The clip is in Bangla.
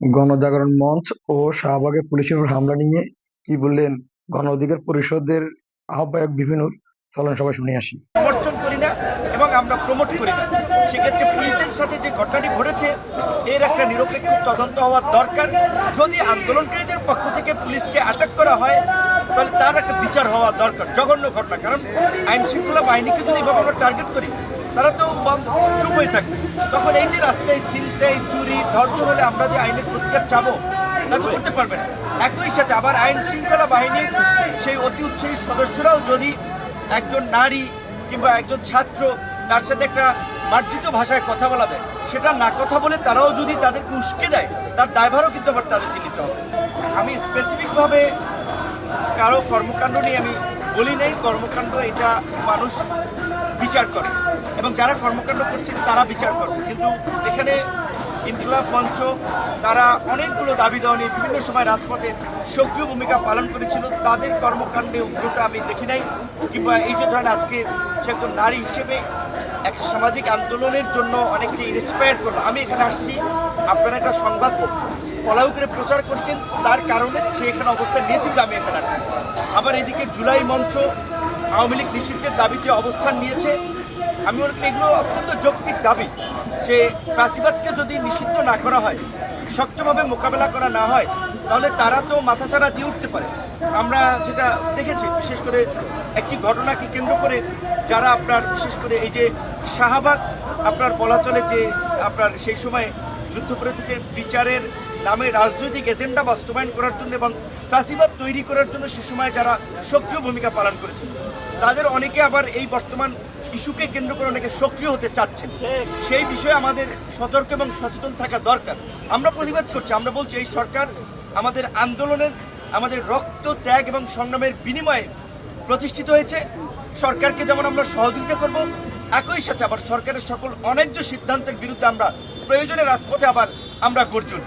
গণজাগরণ মঞ্চ ও শাহবাগে পুলিশের উপর হামলা নিয়ে কি বললেন গণ অধিকার পরিষদের আহ্বায়ক বিভিন্নুর চলেন সবাই শুনে আসি। সমর্থন করি না এবং আমরা প্রমোট করি না। সেক্ষেত্রে পুলিশের সাথে যে ঘটনাটি ঘটেছে, এর একটা নিরপেক্ষ তদন্ত হওয়ার দরকার। যদি আন্দোলনকারীদের পক্ষ থেকে পুলিশকে আটক করা হয়, তাহলে তার একটা বিচার হওয়া দরকার, জঘন্য ঘটনা। কারণ আইন শৃঙ্খলা বাহিনীকে যদি এভাবে আমরা টার্গেট করি তারা তো চুপ হয়ে থাকবে। তখন এই যে রাস্তায় ছিনতাই, চুরি, ধর্ষণ হলে আমরা যে আইনের প্রতিকার চাবো, তা তো করতে পারবে না। একই সাথে আবার আইন শৃঙ্খলা বাহিনীর সেই অতি উৎসাহী সদস্যরাও যদি একজন নারী কিংবা একজন ছাত্র তার সাথে একটা মার্জিত ভাষায় কথা বলা দেয়, সেটা না কথা বলে তারাও যদি তাদেরকে উস্কে দেয়, তার ড্রাইভারও কিন্তু আবার তাদেরকে নিতে হবে। আমি স্পেসিফিকভাবে কারও কর্মকাণ্ড নিয়ে আমি বলি নাই, কর্মকাণ্ড এটা মানুষ বিচার করে। এবং যারা কর্মকাণ্ড করছে তারা বিচার করবে। কিন্তু এখানে ইনকলাব মঞ্চ, তারা অনেকগুলো দাবি দেওয়া নিয়ে বিভিন্ন সময় রাজপথে সক্রিয় ভূমিকা পালন করেছিল। তাদের কর্মকাণ্ডে উগ্রতা আমি দেখি নাই, কিংবা এই যে ধরেন আজকে সে একজন নারী হিসেবে একটা সামাজিক আন্দোলনের জন্য অনেককে ইন্সপায়ার করল। আমি এখানে আসছি, আপনারা একটা সংবাদ পলাউ করে প্রচার করছেন, তার কারণে সে এখানে অবস্থান নিয়েছে আমি এখানে আসছি। আবার এদিকে জুলাই মঞ্চ আওয়ামী লীগ নিষিদ্ধের দাবিতে অবস্থান নিয়েছে। আমি মনে এগুলো অত্যন্ত যৌক্তিক দাবি। যে ফাঁসিবাদকে যদি নিষিদ্ধ না করা হয়, শক্তভাবে মোকাবেলা করা না হয়, তাহলে তারা তো মাথাচাড়া দিয়ে উঠতে পারে। আমরা যেটা দেখেছি, বিশেষ করে একটি ঘটনাকে কেন্দ্র করে যারা আপনার, বিশেষ করে এই যে শাহবাগ, আপনার বলা চলে যে আপনার সেই সময় যুদ্ধবিরোধীদের বিচারের নামে রাজনৈতিক এজেন্ডা বাস্তবায়ন করার জন্য এবং ফাঁসিবাদ তৈরি করার জন্য সে সময় যারা সক্রিয় ভূমিকা পালন করেছিল তাদের অনেকে আবার এই বর্তমান ইস্যুকে কেন্দ্র করে অনেকে সক্রিয় হতে চাচ্ছেন। সেই বিষয়ে আমাদের সতর্ক এবং সচেতন থাকা দরকার। আমরা প্রতিবাদ করছি, আমরা বলছি, এই সরকার আমাদের আন্দোলনের, আমাদের রক্ত ত্যাগ এবং সংগ্রামের বিনিময়ে প্রতিষ্ঠিত হয়েছে। সরকারকে যেমন আমরা সহযোগিতা করব, একই সাথে আবার সরকারের সকল অন্যায্য সিদ্ধান্তের বিরুদ্ধে আমরা প্রয়োজনে রাজপথে আবার আমরা গর্জুন।